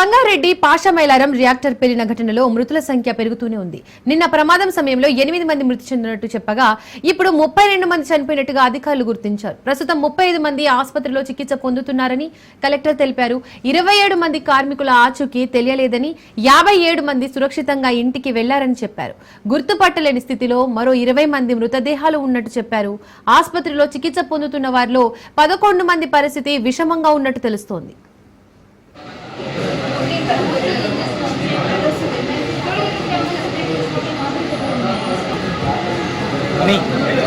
Sangareddy Pashamylaram reactor పేలిన ఘటనలో మృతుల సంఖ్య పెరుగుతూనే ఉంది. నిన్న ప్రమాదం సమయంలో ఎనిమిది మంది మృతి చెందినట్టు చెప్పగా ఇప్పుడు ముప్పై రెండు మంది చనిపోయినట్టుగా అధికారులు గుర్తించారు. ప్రస్తుతం ముప్పై ఐదు మంది ఆసుపత్రిలో చికిత్స పొందుతున్నారని కలెక్టర్ తెలిపారు. ఇరవై ఏడు మంది కార్మికుల ఆచూకీ తెలియలేదని యాభై ఏడు మంది సురక్షితంగా ఇంటికి వెళ్ళారని చెప్పారు. గుర్తుపట్టలేని స్థితిలో మరో ఇరవై మంది మృతదేహాలు ఉన్నట్టు చెప్పారు. ఆసుపత్రిలో చికిత్స పొందుతున్న వారిలో పదకొండు మంది పరిస్థితి విషమంగా ఉన్నట్టు తెలుస్తోంది. సంగారెడ్డి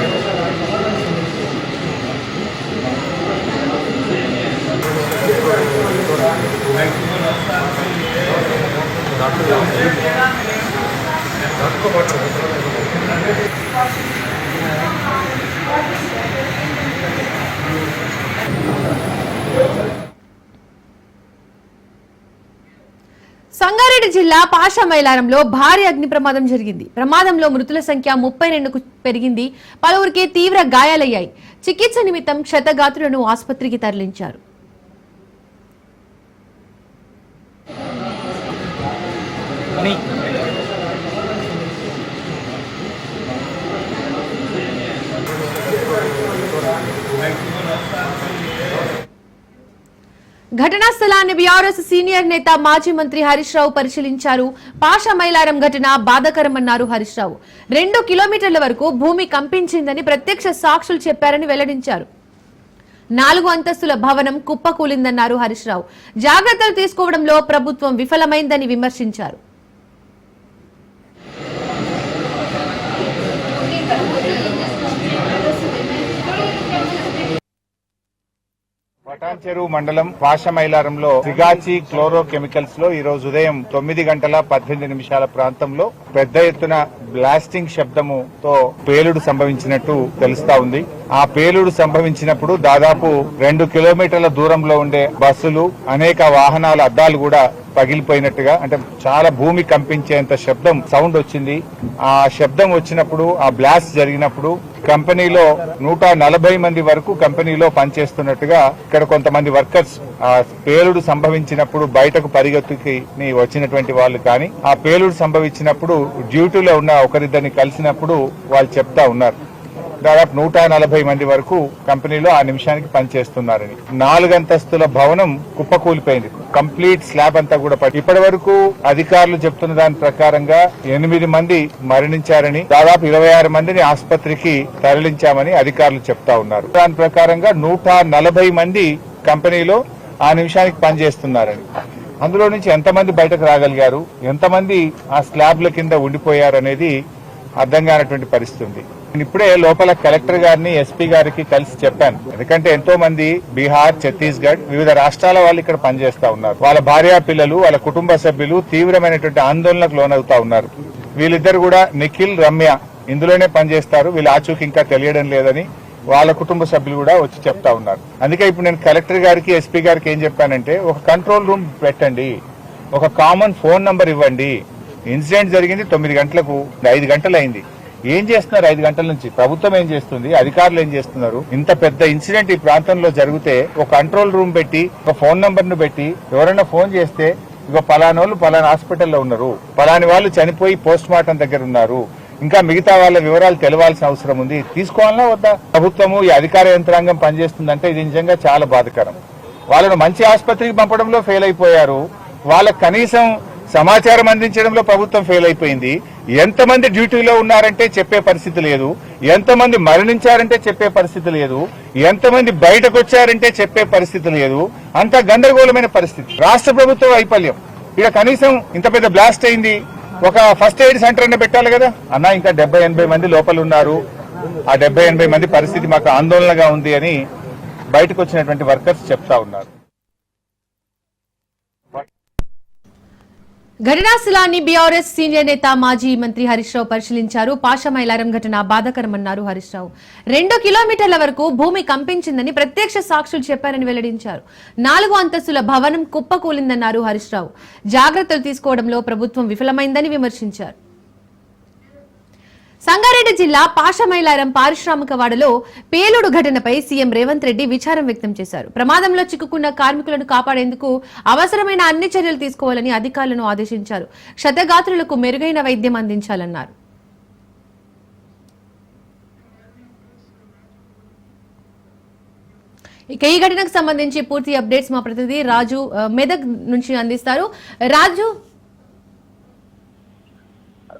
జిల్లా పాషమైలారంలో భారీ అగ్ని ప్రమాదం జరిగింది. ప్రమాదంలో మృతుల సంఖ్య ముప్పై రెండుకు పెరిగింది. పలువురికి తీవ్ర గాయాలయ్యాయి. చికిత్స నిమిత్తం క్షతగాత్రులను ఆసుపత్రికి తరలించారు. ఘటనా స్థలాన్ని బీఆర్ఎస్ సీనియర్ నేత మాజీ మంత్రి హరీష్ రావు పరిశీలించారు. పాష మైలారం ఘటన బాధాకరమన్నారు హరీష్ రావు. రెండు కిలోమీటర్ల వరకు భూమి కంపించిందని ప్రత్యక్ష సాక్షులు చెప్పారని వెల్లడించారు. నాలుగు అంతస్తుల భవనం కుప్పకూలిందన్నారు హరీష్ రావు. జాగ్రత్తలు తీసుకోవడంలో ప్రభుత్వం విఫలమైందని విమర్శించారు. పటాన్చెరు మండలం పాషమైలారంలో సిగాచి క్లోరో కెమికల్స్లో ఈ రోజు ఉదయం తొమ్మిది గంటల పద్దెనిమిది నిమిషాల ప్రాంతంలో పెద్ద ఎత్తున బ్లాస్టింగ్ శబ్దముతో పేలుడు సంభవించినట్టు తెలుస్తా ఉంది. ఆ పేలుడు సంభవించినప్పుడు దాదాపు రెండు కిలోమీటర్ల దూరంలో ఉండే బస్సులు అనేక వాహనాల అద్దాలు కూడా పగిలిపోయినట్టుగా అంటే చాలా భూమి కంపించేంత శబ్దం సౌండ్ వచ్చింది. ఆ శబ్దం వచ్చినప్పుడు ఆ బ్లాస్ట్ జరిగినప్పుడు కంపెనీలో నూట నలభై మంది వరకు కంపెనీలో పనిచేస్తున్నట్టుగా ఇక్కడ కొంతమంది వర్కర్స్ ఆ పేలుడు సంభవించినప్పుడు బయటకు పరిగెత్తుకి వచ్చినటువంటి వాళ్ళు కానీ ఆ పేలుడు సంభవించినప్పుడు డ్యూటీలో ఉన్న ఒకరిద్దరిని కలిసినప్పుడు వాళ్ళు చెప్తా ఉన్నారు. దాదాపు నూట నలభై మంది వరకు కంపెనీలో ఆ నిమిషానికి పనిచేస్తున్నారని. నాలుగంతస్తుల భవనం కుప్పకూలిపోయింది. కంప్లీట్ స్లాబ్ అంతా కూడా పడి ఇప్పటి వరకు అధికారులు చెప్తున్న దాని ప్రకారంగా ఎనిమిది మంది మరణించారని దాదాపు ఇరవై ఆరు మందిని ఆసుపత్రికి తరలించామని అధికారులు చెప్తా ఉన్నారు. దాని ప్రకారంగా నూట నలభై మంది కంపెనీలో ఆ నిమిషానికి పనిచేస్తున్నారని. అందులో నుంచి ఎంతమంది బయటకు రాగలిగారు? ఎంతమంది ఆ స్లాబ్ల కింద ఉండిపోయారు అనేది అర్థం కానటువంటి పరిస్థితి ఉంది. నేను ఇప్పుడే లోపల కలెక్టర్ గారిని ఎస్పీ గారికి కలిసి చెప్పాను. ఎందుకంటే ఎంతో మంది బీహార్ ఛత్తీస్గఢ్ వివిధ రాష్ట్రాల వాళ్ళు ఇక్కడ పనిచేస్తా ఉన్నారు. వాళ్ళ భార్యా పిల్లలు వాళ్ళ కుటుంబ సభ్యులు తీవ్రమైనటువంటి ఆందోళనకు లోనవుతా ఉన్నారు. వీళ్ళిద్దరు కూడా నిఖిల్ రమ్య ఇందులోనే పనిచేస్తారు. వీళ్ళ ఆచూకి ఇంకా తెలియడం లేదని వాళ్ళ కుటుంబ సభ్యులు కూడా వచ్చి చెప్తా ఉన్నారు. అందుకే ఇప్పుడు నేను కలెక్టర్ గారికి ఎస్పీ గారికి ఏం చెప్పానంటే ఒక కంట్రోల్ రూమ్ పెట్టండి. ఒక కామన్ ఫోన్ నంబర్ ఇవ్వండి. ఇన్సిడెంట్ జరిగింది తొమ్మిది గంటలకు ఐదు గంటలు అయింది ఏం చేస్తున్నారు ఐదు గంటల నుంచి? ప్రభుత్వం ఏం చేస్తుంది? అధికారులు ఏం చేస్తున్నారు? ఇంత పెద్ద ఇన్సిడెంట్ ఈ ప్రాంతంలో జరిగితే ఒక కంట్రోల్ రూమ్ పెట్టి ఒక ఫోన్ నంబర్ను పెట్టి ఎవరైనా ఫోన్ చేస్తే ఇక పలానోళ్ళు పలానా హాస్పిటల్లో ఉన్నారు. పలాని వాళ్ళు చనిపోయి పోస్ట్ మార్టం దగ్గర ఉన్నారు. ఇంకా మిగతా వాళ్ళ వివరాలు తెలవాల్సిన అవసరం ఉంది. తీసుకోవాలన్నా వద్దా? ప్రభుత్వము ఈ అధికార యంత్రాంగం పనిచేస్తుందంటే ఇది నిజంగా చాలా బాధకరం. వాళ్ళను మంచి ఆసుపత్రికి పంపడంలో ఫెయిల్ అయిపోయారు. వాళ్ళకు కనీసం సమాచారం అందించడంలో ప్రభుత్వం ఫెయిల్ అయిపోయింది. ఎంతమంది డ్యూటీలో ఉన్నారంటే చెప్పే పరిస్థితి లేదు ఎంతమంది మరణించారంటే చెప్పే పరిస్థితి లేదు ఎంతమంది బయటకు వచ్చారంటే చెప్పే పరిస్థితి లేదు. అంత గందరగోళమైన పరిస్థితి. రాష్ట్ర ప్రభుత్వ వైఫల్యం. ఇక కనీసం ఇంత పెద్ద బ్లాస్ట్ అయింది. ఒక ఫస్ట్ ఎయిడ్ సెంటర్ అనే పెట్టాలి కదా? అన్న ఇంకా డెబ్బై ఎనభై మంది లోపల ఉన్నారు. ఆ డెబ్బై ఎనభై మంది పరిస్థితి మాకు ఆందోళనగా ఉంది అని బయటకు వచ్చినటువంటి వర్కర్స్ చెప్తా ఉన్నారు. ఘటనా స్థలాన్ని బీఆర్ఎస్ సీనియర్ నేత మాజీ మంత్రి హరీష్ రావు పరిశీలించారు. పాషమైలారం ఘటన బాధాకరమన్నారు హరీష్ రావు. రెండు కిలోమీటర్ల వరకు భూమి కంపించిందని ప్రత్యక్ష సాక్షులు చెప్పారని వెల్లడించారు. నాలుగు అంతస్తుల భవనం కుప్పకూలిందన్నారు హరీష్ రావు. జాగ్రత్తలు తీసుకోవడంలో ప్రభుత్వం విఫలమైందని విమర్శించారు. సంగారెడ్డి జిల్లా పాషమైలారం పారిశ్రామిక వాడలో పేలుడు ఘటనపై సీఎం రేవంత్ రెడ్డి విచారం వ్యక్తం చేశారు. ప్రమాదంలో చిక్కుకున్న కార్మికులను కాపాడేందుకు అవసరమైన అన్ని చర్యలు తీసుకోవాలని అధికారులను ఆదేశించారు. క్షతగాత్రులకు మెరుగైన వైద్యం అందించాలన్నారు. ఇక ఈ ఘటనకు సంబంధించి పూర్తి అప్డేట్స్ మా ప్రతినిధి రాజు మెదక్ నుంచి అందిస్తారు. రాజు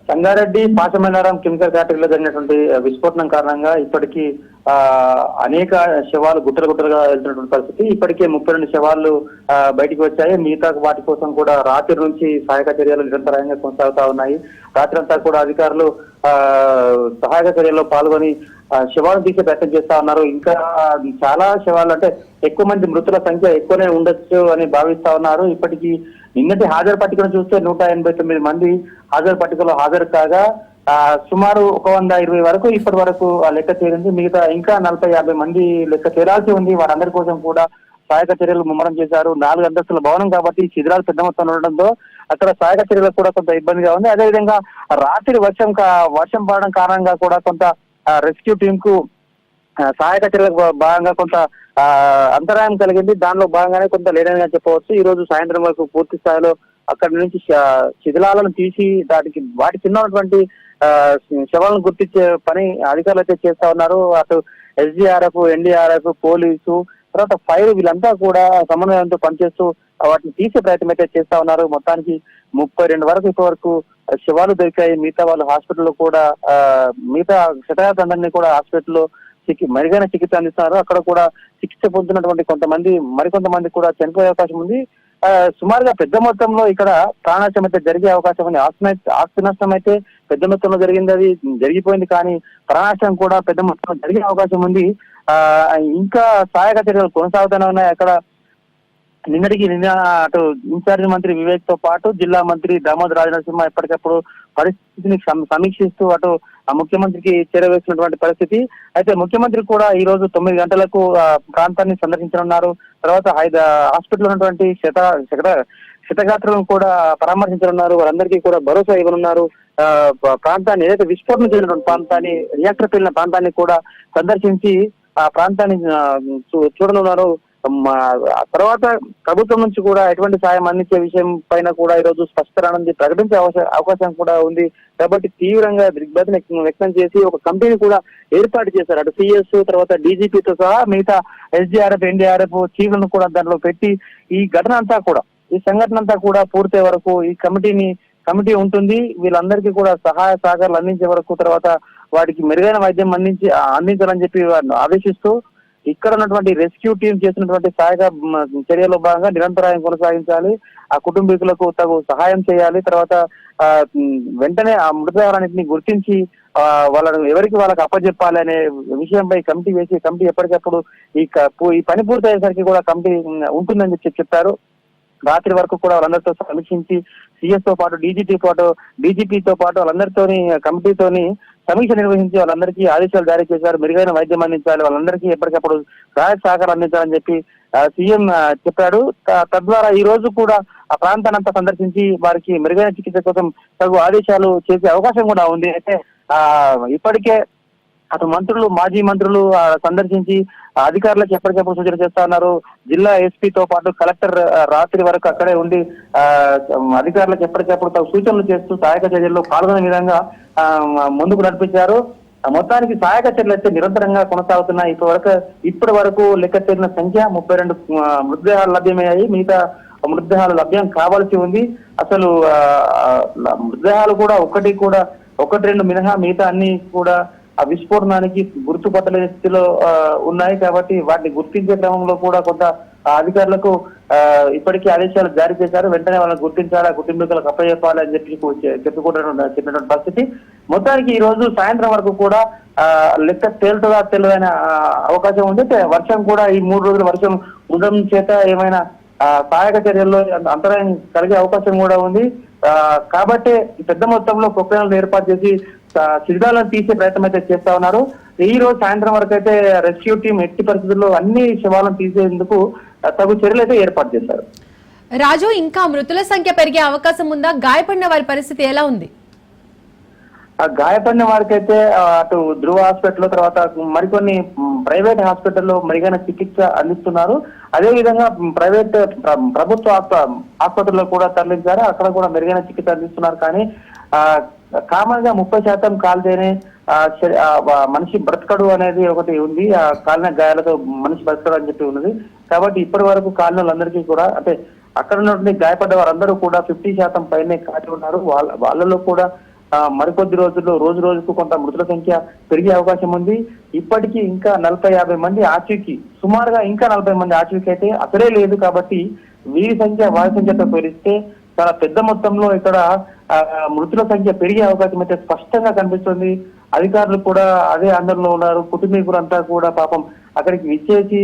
సంగారెడ్డి పాశమన్నారం కెమికల్ ఫ్యాక్టరీలో జరిగినటువంటి విస్ఫోటనం కారణంగా ఇప్పటికీ ఆ అనేక శవాలు గుట్టలు గుట్టలుగా వెళ్తున్నటువంటి పరిస్థితి. ఇప్పటికే ముప్పై రెండు శవాలు బయటికి వచ్చాయి. మిగతా వాటి కోసం కూడా రాత్రి నుంచి సహాయక చర్యలు నిరంతరాయంగా కొనసాగుతా ఉన్నాయి. రాత్రి అంతా కూడా అధికారులు ఆ సహాయక చర్యల్లో పాల్గొని శవాలను శవాలు తీసే ప్రయత్నం చేస్తా ఉన్నారు. ఇంకా చాలా శవాలు అంటే ఎక్కువ మంది మృతుల సంఖ్య ఎక్కువనే ఉండొచ్చు అని భావిస్తా ఉన్నారు. ఇప్పటికీ నిన్నటి హాజరు పట్టికను చూస్తే నూట ఎనభై తొమ్మిది మంది హాజరు పట్టికలో హాజరు కాగా ఆ, సుమారు ఒక వంద ఇరవై వరకు ఇప్పటి వరకు ఆ లెక్క చేరింది మిగతా ఇంకా నలభై యాభై మంది లెక్క చేరాల్సి ఉంది. వారందరి కోసం కూడా సహాయక చర్యలు ముమ్మరం చేశారు. నాలుగు అంతస్తుల భవనం కాబట్టి శిథిరాలు పెద్ద మొత్తంలో ఉండడంతో అక్కడ సహాయక చర్యలకు కూడా కొంత ఇబ్బందిగా ఉంది. అదేవిధంగా రాత్రి వర్షం కా- వర్షం పడడం కారణంగా కూడా కొంత రెస్క్యూ టీం కు సహాయక చర్యలకు భాగంగా కొంత అంతరాయం కలిగింది. దానిలో భాగంగానే కొంత లేదని చెప్పవచ్చు. ఈ రోజు సాయంత్రం వరకు పూర్తి స్థాయిలో అక్కడి నుంచి శిథిలాలను తీసి దానికి వాటి కింద ఉన్నటువంటి శవాలను గుర్తించే పని అధికారులు అయితే చేస్తా ఉన్నారు. అటు ఎస్డిఆర్ఎఫ్ ఎన్డీఆర్ఎఫ్ పోలీసు తర్వాత ఫైర్ వీళ్ళంతా కూడా సమన్వయంతో పనిచేస్తూ వాటిని తీసే ప్రయత్నం అయితే చేస్తా ఉన్నారు. మొత్తానికి ముప్పై రెండు వరకు ఇప్పటివరకు శవాలు దొరికాయి. మిగతా వాళ్ళు హాస్పిటల్లో కూడా మిగతా శతాబ్దందరినీ కూడా హాస్పిటల్లో మెరుగైన చికిత్స అందిస్తున్నారు అక్కడ కూడా చికిత్స పొందుతున్నటువంటి కొంతమంది మరికొంతమంది కూడా చనిపోయే అవకాశం ఉంది. సుమారుగా పెద్ద మొత్తంలో ఇక్కడ ప్రాణాశం అయితే జరిగే అవకాశం ఉంది. ఆస్తి ఆస్తి నష్టం అయితే పెద్ద మొత్తంలో జరిగింది. అది జరిగిపోయింది. కానీ ప్రాణాశం కూడా పెద్ద మొత్తంలో జరిగే అవకాశం ఉంది. ఆ ఇంకా సహాయక చర్యలు కొనసాగుతూనే ఉన్నాయి. అక్కడ నిన్నటికి నిన్న అటు ఇన్ఛార్జ్ మంత్రి వివేక్తో పాటు జిల్లా మంత్రి దామోదర్ రాజనరసింహ ఎప్పటికప్పుడు పరిస్థితిని సమ- సమీక్షిస్తూ అటు ముఖ్యమంత్రికి చేరవేసినటువంటి పరిస్థితి. అయితే ముఖ్యమంత్రి కూడా ఈ రోజు తొమ్మిది గంటలకు ప్రాంతాన్ని సందర్శించనున్నారు. తర్వాత ఐదు హాస్పిటల్ ఉన్నటువంటి శత శత శతగాత్రులను కూడా పరామర్శించనున్నారు. వారందరికీ కూడా భరోసా ఇవ్వనున్నారు. ఆ ప్రాంతాన్ని ఏదైతే విస్ఫోటన చెందినటువంటి ప్రాంతాన్ని రియాక్టర్ పేలిన ప్రాంతాన్ని కూడా సందర్శించి ఆ ప్రాంతాన్ని చూడనున్నారు. తర్వాత ప్రభుత్వం నుంచి కూడా ఎటువంటి సాయం అందించే విషయం పైన కూడా ఈ రోజు స్పష్టరానంది ప్రకటించే అవకాశం కూడా ఉంది. కాబట్టి తీవ్రంగా దిగ్భ్రతను వ్యక్తం- చేసి ఒక కంపెనీ కూడా ఏర్పాటు చేశారు. అటు సిఎస్ తర్వాత డీజీపీతో సహా మిగతా ఎస్డీఆర్ఎఫ్ ఎన్డీఆర్ఎఫ్ చీఫ్లను కూడా దాంట్లో పెట్టి ఈ ఘటన అంతా కూడా ఈ సంఘటన అంతా కూడా పూర్తయ్యే వరకు ఈ కమిటీని కమిటీ ఉంటుంది. వీళ్ళందరికీ కూడా సహాయ సహకారాలు అందించే వరకు తర్వాత వాటికి మెరుగైన వైద్యం అందించి అందించాలని చెప్పి వారిని ఆదేశిస్తూ ఇక్కడ ఉన్నటువంటి రెస్క్యూ టీం చేసినటువంటి సహాయక చర్యలో భాగంగా నిరంతరాయం కొనసాగించాలి. ఆ కుటుంబీకులకు తగు సహాయం చేయాలి. తర్వాత ఆ, వెంటనే ఆ మృతదేహాలన్నింటినీ గుర్తించి ఆ, వాళ్ళను ఎవరికి వాళ్ళకి అప్పచెప్పాలి అనే విషయంపై కమిటీ వేసి కమిటీ ఎప్పటికప్పుడు ఈ క- ఈ పని పూర్తయ్యేసరికి కూడా కమిటీ ఉంటుందని చెప్పి చెప్పారు రాత్రి వరకు కూడా వాళ్ళందరితో సమీక్షించి సిఎస్తో పాటు డీజీపీ పాటు డీజీపీతో పాటు వాళ్ళందరితోని కమిటీతోని సమీక్ష నిర్వహించి వాళ్ళందరికీ ఆదేశాలు జారీ చేశారు. మెరుగైన వైద్యం అందించాలి. వాళ్ళందరికీ ఎప్పటికప్పుడు సహాయ సహకారం అందించాలని చెప్పి సీఎం చెప్పాడు. తద్వారా ఈ రోజు కూడా ఆ ప్రాంతాన్ని అంతా సందర్శించి వారికి మెరుగైన చికిత్స కోసం తగు ఆదేశాలు చేసే అవకాశం కూడా ఉంది. అయితే ఆ ఇప్పటికే అటు మంత్రులు మాజీ మంత్రులు సందర్శించి అధికారులకు ఎప్పటికప్పుడు సూచన చేస్తా ఉన్నారు. జిల్లా ఎస్పీతో పాటు కలెక్టర్ రాత్రి వరకు అక్కడే ఉండి ఆ, అధికారులకు ఎప్పటికప్పుడు తగు సూచనలు చేస్తూ సహాయక చర్యల్లో పాల్గొనే విధంగా ముందుకు నడిపించారు. మొత్తానికి సహాయక చర్యలు అయితే నిరంతరంగా కొనసాగుతున్నాయి. ఇప్పటి వరకు ఇప్పటి వరకు లెక్క చేరిన సంఖ్య ముప్పై రెండు మృతదేహాలు లభ్యమయ్యాయి. మిగతా మృతదేహాలు లభ్యం కావాల్సి ఉంది. అసలు మృతదేహాలు కూడా ఒకటి కూడా ఒకటి రెండు మినహా మిగతా అన్ని కూడా ఆ విస్ఫోటనానికి గుర్తుపట్టలేని స్థితిలో ఆ, ఉన్నాయి కాబట్టి వాటిని గుర్తించే క్రమంలో కూడా కొంత అధికారులకు ఆ, ఇప్పటికీ ఆదేశాలు జారీ చేశారు. వెంటనే వాళ్ళని గుర్తించాలి ఆ కుటుంబీకులకు అప్పచెప్పాలి అని చెప్పి చెప్పుకుంటున్న చెప్పినటువంటి పరిస్థితి. మొత్తానికి ఈ రోజు సాయంత్రం వరకు కూడా ఆ, లెక్క తేలుతుందా తెలివైన అవకాశం ఉంది. వర్షం కూడా ఈ మూడు రోజుల వర్షం ఉండడం చేత ఏమైనా సహాయక చర్యల్లో అంతరాయం కలిగే అవకాశం కూడా ఉంది. ఆ, కాబట్టే పెద్ద మొత్తంలో ప్రొక్లైన్లు ఏర్పాటు చేసి శిథిలాలను తీసే ప్రయత్నం అయితే చేస్తా ఉన్నారు. ఈ రోజు సాయంత్రం వరకు అయితే రెస్క్యూ టీం ఎట్టి పరిస్థితుల్లో అన్ని శవాలను తీసేందుకు తగు చర్యలు అయితే ఏర్పాటు చేశారు. రాజు ఇంకా మృతుల సంఖ్య పెరిగే అవకాశం ఉందా? గాయపడిన వారి పరిస్థితి ఎలా ఉంది? ఆ గాయపడిన వారికైతే అటు ధృవ హాస్పిటల్ తర్వాత మరికొన్ని ప్రైవేట్ హాస్పిటల్లో మెరుగైన చికిత్స అందిస్తున్నారు. అదే విధంగా ప్రైవేట్ ప్ర- ప్రభుత్వ ఆస్ప- ఆసుపత్రుల్లో కూడా తరలించారు. అక్కడ కూడా మెరుగైన చికిత్స అందిస్తున్నారు. కానీ ఆ కామన్గా ముప్పై శాతం కాలితేనే మనిషి బ్రతకడు అనేది ఒకటి ఉంది. ఆ కాలిన గాయాలతో మనిషి బ్రతకడు అని చెప్పి ఉన్నది. కాబట్టి ఇప్పటి వరకు కాలిన వాళ్ళందరికీ కూడా అంటే అక్కడ ఉన్నటువంటి గాయపడ్డ వారందరూ కూడా ఫిఫ్టీ శాతం పైనే కాచి ఉన్నారు. వాళ్ళ వాళ్ళలో కూడా మరికొద్ది రోజుల్లో రోజు రోజుకు కొంత మృతుల సంఖ్య పెరిగే అవకాశం ఉంది. ఇప్పటికీ ఇంకా నలభై యాభై మంది ఆచూకీ సుమారుగా ఇంకా నలభై మంది ఆచూకీ అయితే అసలే లేదు కాబట్టి వీరి సంఖ్య వారి సంఖ్యతో పోలిస్తే చాలా పెద్ద మొత్తంలో ఇక్కడ మృతుల సంఖ్య పెరిగే అవకాశం అయితే స్పష్టంగా కనిపిస్తుంది. అధికారులు కూడా అదే ఆందోళనలో ఉన్నారు. కుటుంబీకులంతా కూడా పాపం అక్కడికి విచ్చేసి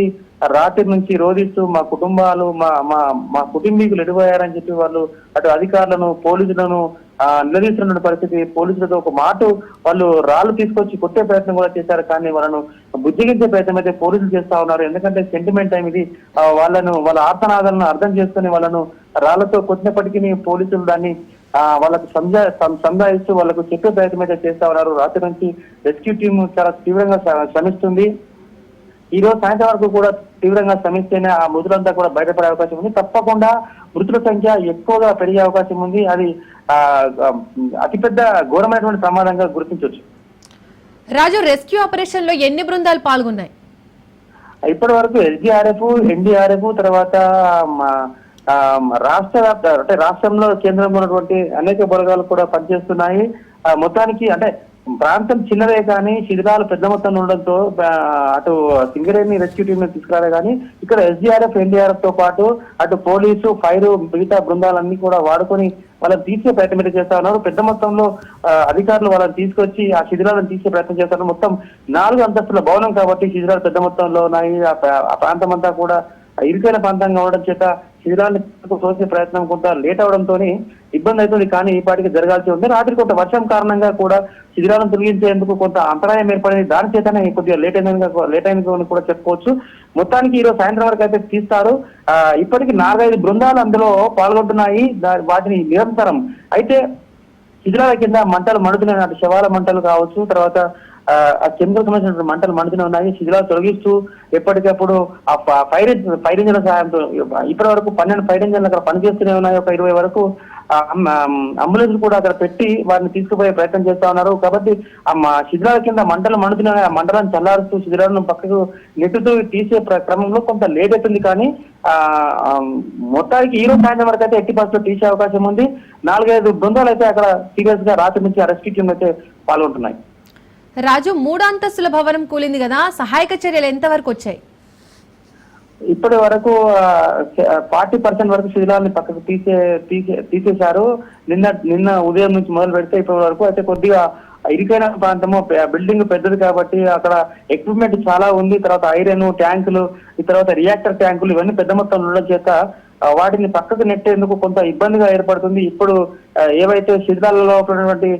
రాత్రి నుంచి రోధిస్తూ మా కుటుంబాలు మా మా మా కుటుంబీకులు ఎడిపోయారని చెప్పి వాళ్ళు అటు అధికారులను పోలీసులను నిలదీస్తున్న పరిస్థితి పోలీసులతో ఒక మాట వాళ్ళు రాళ్ళు తీసుకొచ్చి కొట్టే ప్రయత్నం కూడా చేశారు. కానీ వాళ్ళను బుద్ధిగించే ప్రయత్నం అయితే పోలీసులు చేస్తా ఉన్నారు. ఎందుకంటే సెంటిమెంట్ టైం ఇది. వాళ్ళను వాళ్ళ ఆర్తనాదాలను అర్థం చేసుకుని వాళ్ళను రాళ్ళతో కొట్టినప్పటికీ పోలీసులు దాన్ని వాళ్ళకు సంజాయిస్తూ వాళ్ళకు చెప్పే ప్రయత్నం అయితే చేస్తా ఉన్నారు. రాత్రి నుంచి రెస్క్యూ టీం చాలా తీవ్రంగా శ్ర- శ్రమిస్తుంది. ఈ రోజు సాయంత్రం వరకు కూడా తీవ్రంగా శ్రమిస్తేనే ఆ మృతులంతా కూడా బయటపడే అవకాశం ఉంది. తప్పకుండా మృతుల సంఖ్య ఎక్కువగా పెరిగే అవకాశం ఉంది. అది అతిపెద్ద ఘోరమైనటువంటి ప్రమాదంగా గుర్తించవచ్చు రాజు రెస్క్యూ ఆపరేషన్లో ఎన్ని బృందాలు పాల్గొన్నాయి? ఇప్పటి వరకు ఎస్డిఆర్ఎఫ్ ఎన్డీఆర్ఎఫ్ తర్వాత రాష్ట్ర వ్యాప్త అంటే రాష్ట్రంలో కేంద్రంలో ఉన్నటువంటి అనేక బలగాలు కూడా పనిచేస్తున్నాయి. మొత్తానికి అంటే ప్రాంతం చిన్నదే కానీ శిథిలాలు పెద్ద మొత్తంలో ఉండడంతో అటు సింగరేణి రెస్క్యూ టీమ్ తీసుకురాలే కానీ ఇక్కడ ఎస్డీఆర్ఎఫ్ ఎన్డీఆర్ఎఫ్తో పాటు అటు పోలీసు ఫైర్ మిగతా బృందాలన్నీ కూడా వాడుకొని వాళ్ళని తీసే ప్రయత్నం అయితే చేస్తా ఉన్నారు. పెద్ద మొత్తంలో అధికారులు వాళ్ళని తీసుకొచ్చి ఆ శిథిలాలను తీసే ప్రయత్నం చేస్తారు మొత్తం నాలుగు అంతస్తుల భవనం కాబట్టి శిథిలాలు పెద్ద మొత్తంలో ఉన్నాయి. ఆ ఆ ప్రాంతం అంతా కూడా ఇరుకైన ప్రాంతంగా ఉండడం చేత శిథిలాన్ని తోసే ప్రయత్నం కొంత లేట్ అవడంతో ఇబ్బంది అవుతుంది. కానీ ఈ పాటికి జరగాల్సి ఉంది. రాత్రి కొంత వర్షం కారణంగా కూడా శిథిలాలను తొలగించేందుకు కొంత అంతరాయం ఏర్పడింది. దాని చేతనే కొద్దిగా లేట్ అయిన లేట్ అయిన కూడా చెప్పుకోవచ్చు. మొత్తానికి ఈ రోజు సాయంత్రం వరకు అయితే తీస్తారు. ఆ, ఇప్పటికి నాలుగైదు బృందాలు అందులో పాల్గొంటున్నాయి. వాటిని నిరంతరం. అయితే శిథిలాల కింద మంటలు మడుతున్నాయి. శవాల మంటలు కావచ్చు తర్వాత ఆ, కెమికల్ సంబంధించిన మంటలు మండుతూనే ఉన్నాయి. శిథిలాలు తొలగిస్తూ ఎప్పటికప్పుడు ఆ ఫైర్ ఫైర్ ఇంజన్ల సహాయంతో ఇప్పటి వరకు పన్నెండు ఫైర్ ఇంజన్లు అక్కడ పనిచేస్తూనే ఉన్నాయి. ఒక ఇరవై వరకు అంబులెన్స్ కూడా అక్కడ పెట్టి వారిని తీసుకుపోయే ప్రయత్నం చేస్తా ఉన్నారు. కాబట్టి ఆ మా శిథిలాల కింద మంటలు మండుతూనే ఆ మంటలను చల్లారుస్తూ శిథిలాలను పక్కకు నెట్టుతూ తీసే ప్ర- క్రమంలో కొంత లేట్ అవుతుంది కానీ ఆ మొత్తానికి ఈ రోజు సాయంత్రం వరకు అయితే ఎట్టి బస్సులో తీసే అవకాశం ఉంది. నాలుగైదు బృందాలు అయితే అక్కడ సీరియస్గా రాత్రి నుంచి ఆ రెస్క్యూ టీం అయితే పాల్గొంటున్నాయి. రాజు మూడు అంతస్తుల భవనం కూలింది కదా సహాయక చర్యలు ఎంతవరకు వచ్చాయి? ఇప్పటి వరకు ఫార్టీ పర్సెంట్ వరకు శిథిలాన్ని పక్కకు తీసే తీసే తీసేశారు. నిన్న నిన్న ఉదయం నుంచి మొదలు పెడితే ఇప్పటి వరకు అయితే కొద్దిగా ఇరుకైన ప్రాంతము బిల్డింగ్ పెద్దది కాబట్టి అక్కడ ఎక్విప్మెంట్ చాలా ఉంది. తర్వాత ఐరన్ ట్యాంకులు ఈ తర్వాత రియాక్టర్ ట్యాంకులు ఇవన్నీ పెద్ద మొత్తంలో ఉండడం చేత వాటిని పక్కకు నెట్టేందుకు కొంత ఇబ్బందిగా ఏర్పడుతుంది. ఇప్పుడు ఏవైతే శిథిలాలలో ఉన్నటువంటి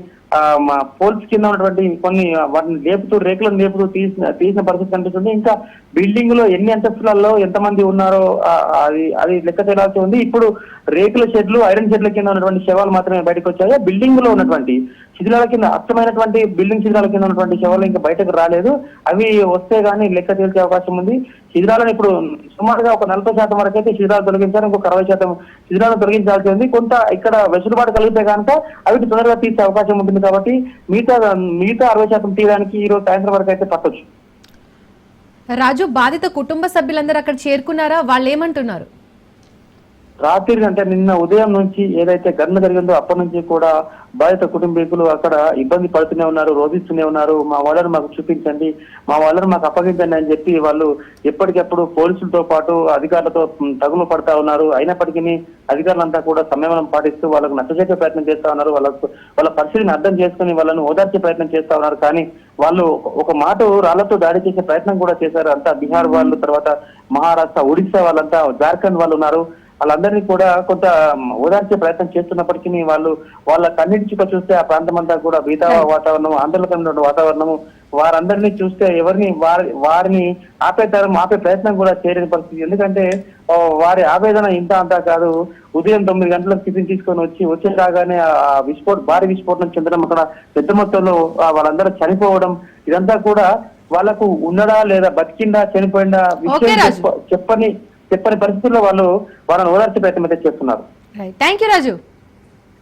మా పోల్స్ కింద ఉన్నటువంటి కొన్ని వాటిని లేపుతూ రేకులను లేపుతూ తీసిన తీసిన పరిస్థితి కనిపిస్తుంది. ఇంకా బిల్డింగ్లో ఎన్ని అంతస్తులలో ఎంతమంది ఉన్నారో అది అది లెక్క చేయాల్సి ఉంది. ఇప్పుడు రేకుల షెడ్లు ఐరన్ షెడ్ల కింద ఉన్నటువంటి శవాలు మాత్రమే బయటకు వచ్చాయి? బిల్డింగ్లో ఉన్నటువంటి శిథిలాల కింద అర్థమైనటువంటి బిల్డింగ్ శిథిలాల కింద ఉన్నటువంటి శవాలు ఇంకా బయటకు రాలేదు. అవి వస్తే గానీ లెక్క తేల్చే అవకాశం ఉంది. శిథిలాలను ఇప్పుడు సుమారుగా ఒక నలభై శాతం వరకు అయితే శిథిలాలు తొలగించారు. ఇంకొక అరవై శాతం శిథిలాలను తొలగించాల్సి ఉంది. కొంత ఇక్కడ వెసులుబాటు కలిగితే కనుక అవి తొందరగా తీసే అవకాశం ఉంటుంది కాబట్టి మిగతా మిగతా అరవై శాతం తీయడానికి ఈ రోజు సాయంత్రం వరకు అయితే పట్టొచ్చు. రాజు బాధిత కుటుంబ సభ్యులందరూ అక్కడ చేరుకున్నారా? వాళ్ళు ఏమంటున్నారు రాత్రి అంటే నిన్న ఉదయం నుంచి ఏదైతే ఘటన జరిగిందో అప్పటి నుంచి కూడా బాధిత కుటుంబీకులు అక్కడ ఇబ్బంది పడుతూనే ఉన్నారు రోధిస్తూనే ఉన్నారు. మా వాళ్ళని మాకు చూపించండి మా వాళ్ళని మాకు అప్పగించండి అని చెప్పి వాళ్ళు ఎప్పటికప్పుడు పోలీసులతో పాటు అధికారులతో తగులు పడతా ఉన్నారు. అయినప్పటికీ అధికారులంతా కూడా సంయమనం పాటిస్తూ వాళ్ళకు నచ్చజెప్పే ప్రయత్నం చేస్తా ఉన్నారు. వాళ్ళకు వాళ్ళ పరిస్థితిని అర్థం చేసుకుని వాళ్ళను ఓదార్చే ప్రయత్నం చేస్తా ఉన్నారు. కానీ వాళ్ళు ఒక మాట రాళ్ళతో దాడి చేసే ప్రయత్నం కూడా చేశారు. అంతా బీహార్ వాళ్ళు తర్వాత మహారాష్ట్ర ఒడిశా వాళ్ళంతా జార్ఖండ్ వాళ్ళు ఉన్నారు. వాళ్ళందరినీ కూడా కొంత ఓదార్చే ప్రయత్నం చేస్తున్నప్పటికీ వాళ్ళు వాళ్ళ కన్నిటి చుక్క చూస్తే ఆ ప్రాంతం అంతా కూడా బీతా వాతావరణం ఆందోళనకరమైన వాతావరణము వారందరినీ చూస్తే ఎవరిని వారి వారిని ఆపేతారం ఆపే ప్రయత్నం కూడా చేయలేని పరిస్థితి. ఎందుకంటే వారి ఆవేదన ఇంత అంతా కాదు. ఉదయం తొమ్మిది గంటలకు టిఫిన్ తీసుకొని వచ్చి వచ్చి రాగానే ఆ విస్ఫోట భారీ విస్ఫోటనం చెందడం అక్కడ పెద్ద మొత్తంలో వాళ్ళందరూ చనిపోవడం ఇదంతా కూడా వాళ్ళకు ఉన్నడా లేదా బతికిందా చనిపోయిందా విషయం చెప్పని చెప్పని పరిస్థితుల్లో వాళ్ళు వాళ్ళని ఓదార్చే ప్రయత్నం అయితే చేస్తున్నారు. Thank you Raju